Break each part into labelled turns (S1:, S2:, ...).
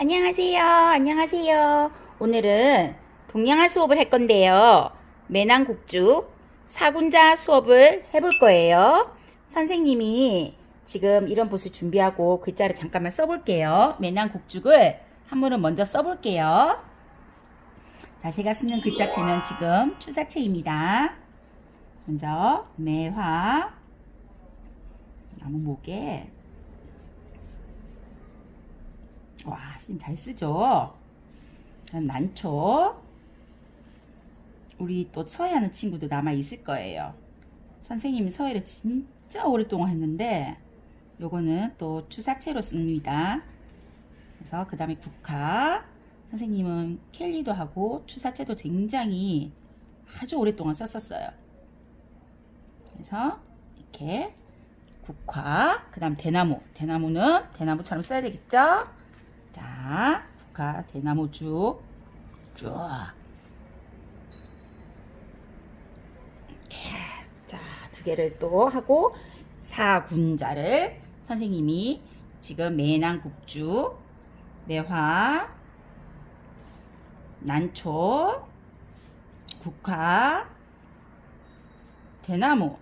S1: 안녕하세요. 안녕하세요. 오늘은 동양화 수업을 할 건데요. 매낭국죽 사군자 수업을 해볼 거예요. 선생님이 지금 이런 붓을 준비하고 글자를 잠깐만 써볼게요. 매낭국죽을 한 번은 먼저 써볼게요. 자, 제가 쓰는 글자체는 지금 추사체입니다. 먼저 매화 나무 목에 와, 선생님 잘 쓰죠? 난초. 우리 또 서해하는 친구도 남아 있을 거예요. 선생님이 서해를 진짜 오랫동안 했는데, 요거는 또 추사체로 씁니다. 그래서 그 다음에 국화. 선생님은 켈리도 하고 추사체도 굉장히 아주 오랫동안 썼었어요. 그래서 이렇게 국화, 그 다음 대나무. 대나무는 대나무처럼 써야 되겠죠? 자, 국화 대나무 쭉, 쭉. 자, 두 개를 또 하고, 사군자를 선생님이 지금 매낭국주, 매화, 난초, 국화, 대나무,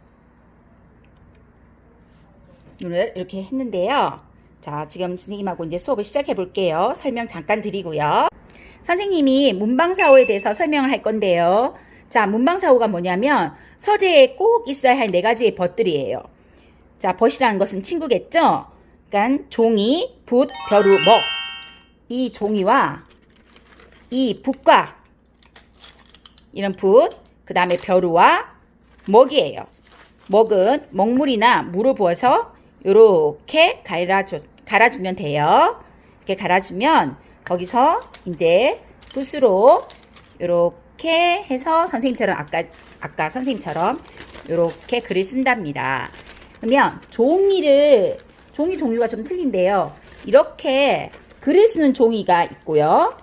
S1: 를 이렇게 했는데요. 자, 지금 선생님하고 이제 수업을 시작해 볼게요. 설명 잠깐 드리고요. 선생님이 문방사호에 대해서 설명을 할 건데요. 자, 문방사호가 뭐냐면 서재에 꼭 있어야 할 네 가지의 벗들이에요. 자, 벗이라는 것은 친구겠죠? 그러니까 종이, 붓, 벼루, 먹. 이 종이와 이 붓과 이런 붓, 그 다음에 벼루와 먹이에요. 먹은 먹물이나 물을 부어서 이렇게 갈아줘, 갈아주면 돼요. 이렇게 갈아주면 거기서 이제 붓으로 이렇게 해서 선생님처럼 아까 아까 선생님처럼 이렇게 글을 쓴답니다. 그러면 종이를 종이 종류가 좀 틀린데요. 이렇게 글을 쓰는 종이가 있고요.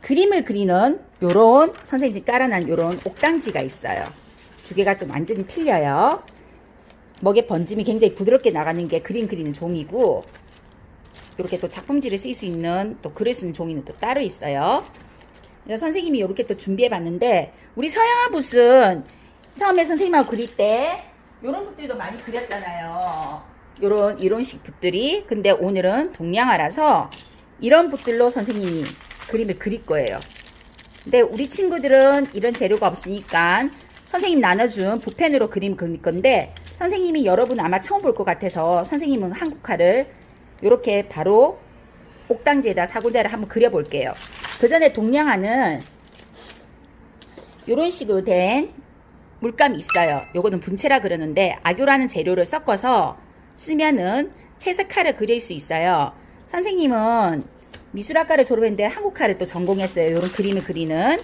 S1: 그림을 그리는 요런 선생님 지금 깔아놓은 요런 옥당지가 있어요. 두 개가 좀 완전히 틀려요. 먹의 번짐이 굉장히 부드럽게 나가는 게 그림 그리는 종이고 이렇게 또 작품지를 쓸 수 있는 또 글을 쓰는 종이는 또 따로 있어요. 그래서 선생님이 이렇게 또 준비해 봤는데 우리 서양화 붓은 처음에 선생님하고 그릴 때 이런 붓들도 많이 그렸잖아요. 이런 이런식 붓들이 근데 오늘은 동양화라서 이런 붓들로 선생님이 그림을 그릴 거예요. 근데 우리 친구들은 이런 재료가 없으니까 선생님 나눠준 붓펜으로 그림 그릴 건데 선생님이 여러분 아마 처음 볼 것 같아서 선생님은 한국화를 이렇게 바로 옥당지에다 사고자를 한번 그려볼게요. 그 전에 동양화는 이런 식으로 된 물감이 있어요. 요거는 분체라 그러는데 악교라는 재료를 섞어서 쓰면은 채색화를 그릴 수 있어요. 선생님은 미술학과를 졸업했는데 한국화를 또 전공했어요. 이런 그림을 그리는.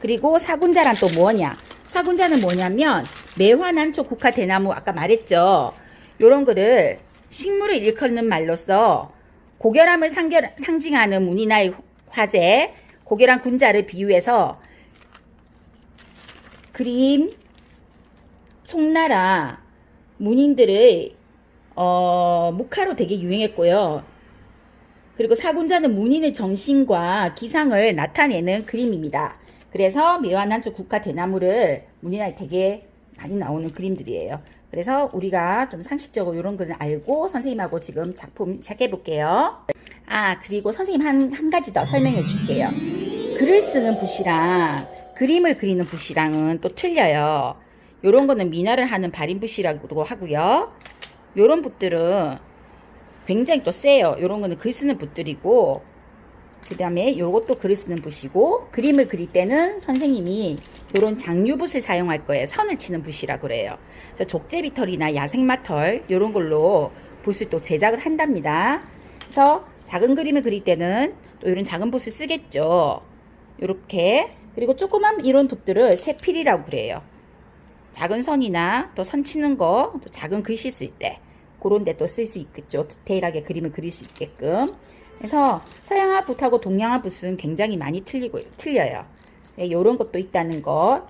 S1: 그리고 사군자란 또 뭐냐? 사군자는 뭐냐면 매화난초 국화 대나무 아까 말했죠. 요런 거를 식물을 일컫는 말로써 고결함을 상결, 상징하는 문이나의 화재, 고결한 군자를 비유해서 그림 송나라 문인들의 어, 묵화로 되게 유행했고요. 그리고 사군자는 문인의 정신과 기상을 나타내는 그림입니다. 그래서 매화난초 국화 대나무를 문이나 되게 많이 나오는 그림들이에요. 그래서 우리가 좀 상식적으로 이런 거를 알고 선생님하고 지금 작품 시작해 볼게요. 아, 그리고 선생님 한, 한 가지 더 설명해 줄게요. 글을 쓰는 붓이랑 그림을 그리는 붓이랑은 또 틀려요. 요런 거는 미나를 하는 발인 붓이라고도 하고요. 요런 붓들은 굉장히 또 세요. 요런 거는 글 쓰는 붓들이고 그 다음에 요것도 글을 쓰는 붓이고 그림을 그릴 때는 선생님이 요런 장류붓을 사용할 거예요. 선을 치는 붓이라 그래요. 그래서 족제비털이나 야생마털 요런 걸로 붓을 또 제작을 한답니다. 그래서 작은 그림을 그릴 때는 또 이런 작은 붓을 쓰겠죠. 요렇게 그리고 조그만 이런 붓들을 세필이라고 그래요. 작은 선이나 또 선 치는 거, 또 작은 글씨 쓸 때 그런 데 또 쓸 수 있겠죠. 디테일하게 그림을 그릴 수 있게끔. 그래서 서양화 붓하고 동양화 붓은 굉장히 많이 틀리고, 틀려요. 네, 이런 것도 있다는 것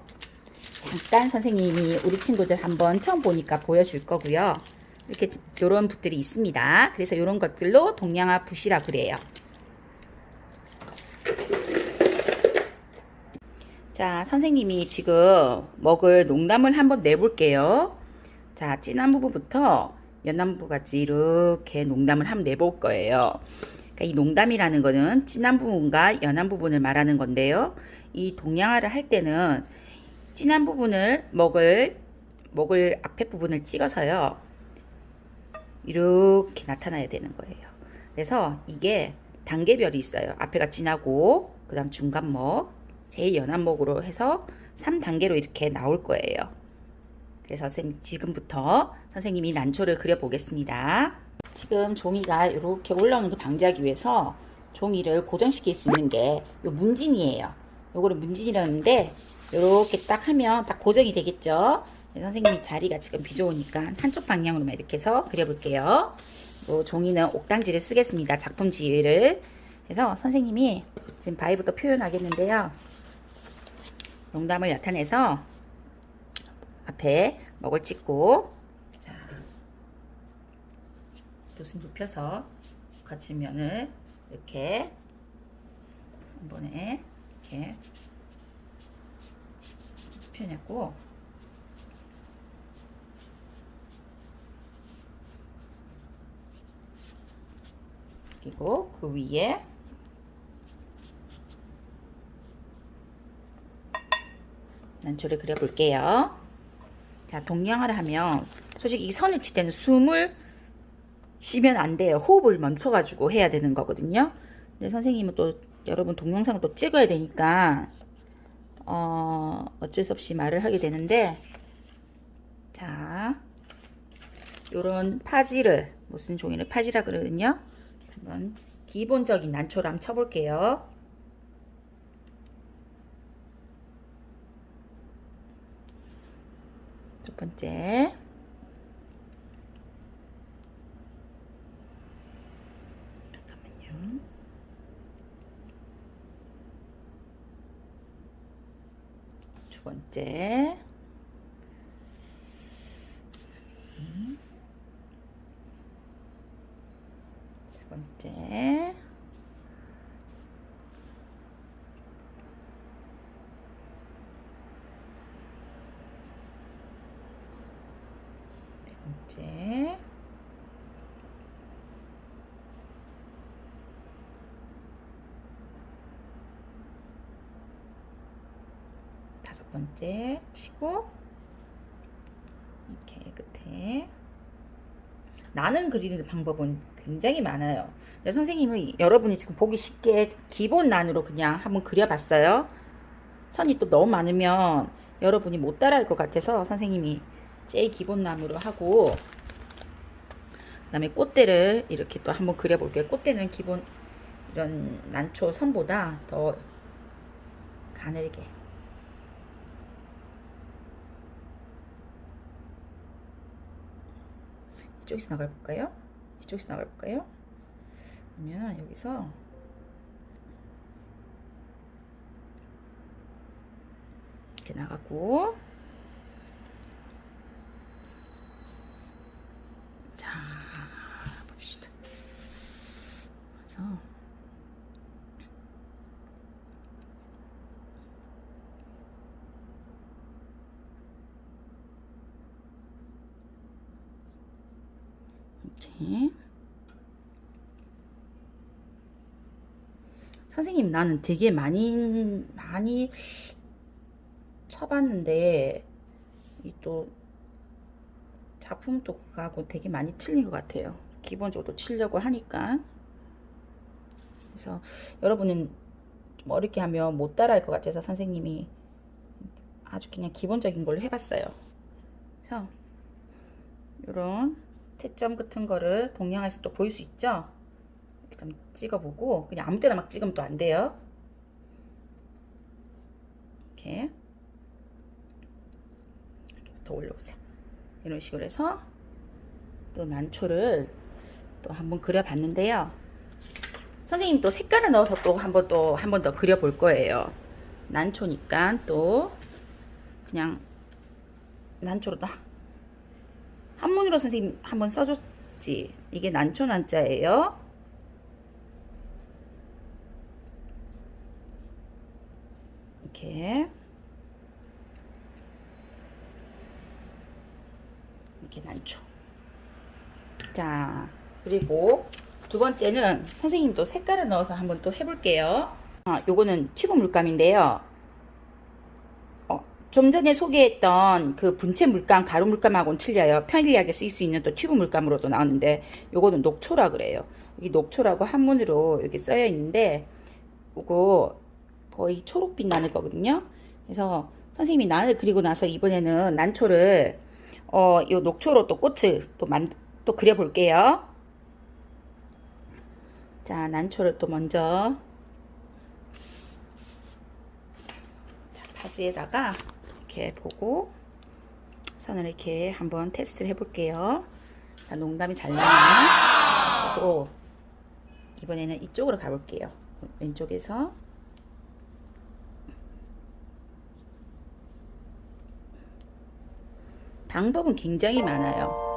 S1: 잠깐 선생님이 우리 친구들 한번 처음 보니까 보여줄 거고요. 이렇게 요런 붓들이 있습니다. 그래서 요런 것들로 동양화 붓이라 그래요. 자, 선생님이 지금 먹을 농담을 한번 내볼게요. 자, 진한 부부부터 연한 부부까지 이렇게 농담을 한번 내볼 거예요. 그러니까 이 농담이라는 거는 진한 부분과 연한 부분을 말하는 건데요. 이 동양화를 할 때는 진한 부분을 먹을 먹을 앞에 부분을 찍어서요. 이렇게 나타나야 되는 거예요. 그래서 이게 단계별이 있어요. 앞에가 진하고 그다음 중간 먹, 제일 연한 먹으로 해서 3단계로 이렇게 나올 거예요. 그래서 선생님 지금부터 선생님이 난초를 그려 보겠습니다. 지금 종이가 이렇게 올라오는 걸 방지하기 위해서 종이를 고정시킬 수 있는 게요 문진이에요. 요거를 문진이라는데 이렇게 딱 하면 딱 고정이 되겠죠. 네, 선생님이 자리가 지금 비좁으니까 한쪽 방향으로만 이렇게 해서 그려볼게요. 요 종이는 옥당지를 쓰겠습니다. 작품지를. 그래서 선생님이 지금 바위부터 표현하겠는데요. 농담을 나타내서 앞에 먹을 찍고 자 붓은 눕혀서 거친면을 이렇게 한 번에 이렇게 표현했고 그리고 그 위에 난초를 그려볼게요. 자, 동양화를 하면 솔직히 이 선을 칠 때는 숨을 쉬면 안 돼요. 호흡을 멈춰가지고 해야 되는 거거든요. 근데 선생님은 또 여러분 동영상을 또 찍어야 되니까 어, 어쩔 수 없이 말을 하게 되는데 자, 요런 파지를 무슨 종이를 파지라 그러거든요. 한번 기본적인 한번 쳐볼게요. 첫 번째 잠깐만요. 두 번째 음. 세 번째. 번째 다섯 번째 치고 이렇게 끝에 나는 그리는 방법은 굉장히 많아요. 근데 선생님은 여러분이 지금 보기 쉽게 기본 난으로 그냥 한번 그려봤어요. 선이 또 너무 많으면 여러분이 못 따라할 것 같아서 선생님이 제일 기본 나무로 하고 그 다음에 꽃대를 이렇게 또 한번 그려볼게요. 꽃대는 기본 이런 난초 선보다 더 가늘게 이쪽에서 나가 볼까요? 이쪽에서 나가 볼까요? 그러면 여기서 이렇게 나가고 자 봅시다. 그래서 이렇게 선생님 나는 되게 많이 많이 쳐봤는데 이또 작품도 그거하고 되게 많이 틀린 것 같아요. 기본적으로 치려고 하니까 그래서 여러분은 좀 어렵게 하면 못 따라할 것 같아서 선생님이 아주 그냥 기본적인 걸로 해봤어요. 그래서 이런 태점 같은 거를 동양에서 또 보일 수 있죠? 이렇게 좀 찍어보고 그냥 아무 때나 막 찍으면 또 안 돼요. 이렇게 이렇게 더 올려보자. 이런 식으로 해서 또 난초를 또 한번 그려봤는데요. 선생님 또 색깔을 넣어서 또 한번 또 한 번 더 그려볼 거예요. 난초니까 또 그냥 난초로 다 한문으로 선생님 한번 써줬지. 이게 난초난자예요. 이렇게 이렇게 난초. 자, 그리고 두 번째는 선생님도 색깔을 넣어서 한번 또 해볼게요. 아, 요거는 튀고 물감인데요. 어, 좀 전에 소개했던 그 분체 물감, 가루 물감하고는 틀려요. 편리하게 쓸 수 있는 또 튜브 물감으로도 나왔는데 요거는 녹초라 그래요. 여기 녹초라고 한문으로 여기 써여 있는데 요거 거의 초록빛 나는 거거든요. 그래서 선생님이 난을 그리고 나서 이번에는 난초를 어, 요 녹초로 또 꽃을 또 만, 또 그려볼게요. 자, 난초를 또 먼저 자, 바지에다가 이렇게 보고 선을 이렇게 한번 테스트를 해볼게요. 자, 농담이 잘 나오네. 그리고 이번에는 이쪽으로 가볼게요. 왼쪽에서 방법은 굉장히 많아요.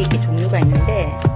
S1: 이렇게 종류가 있는데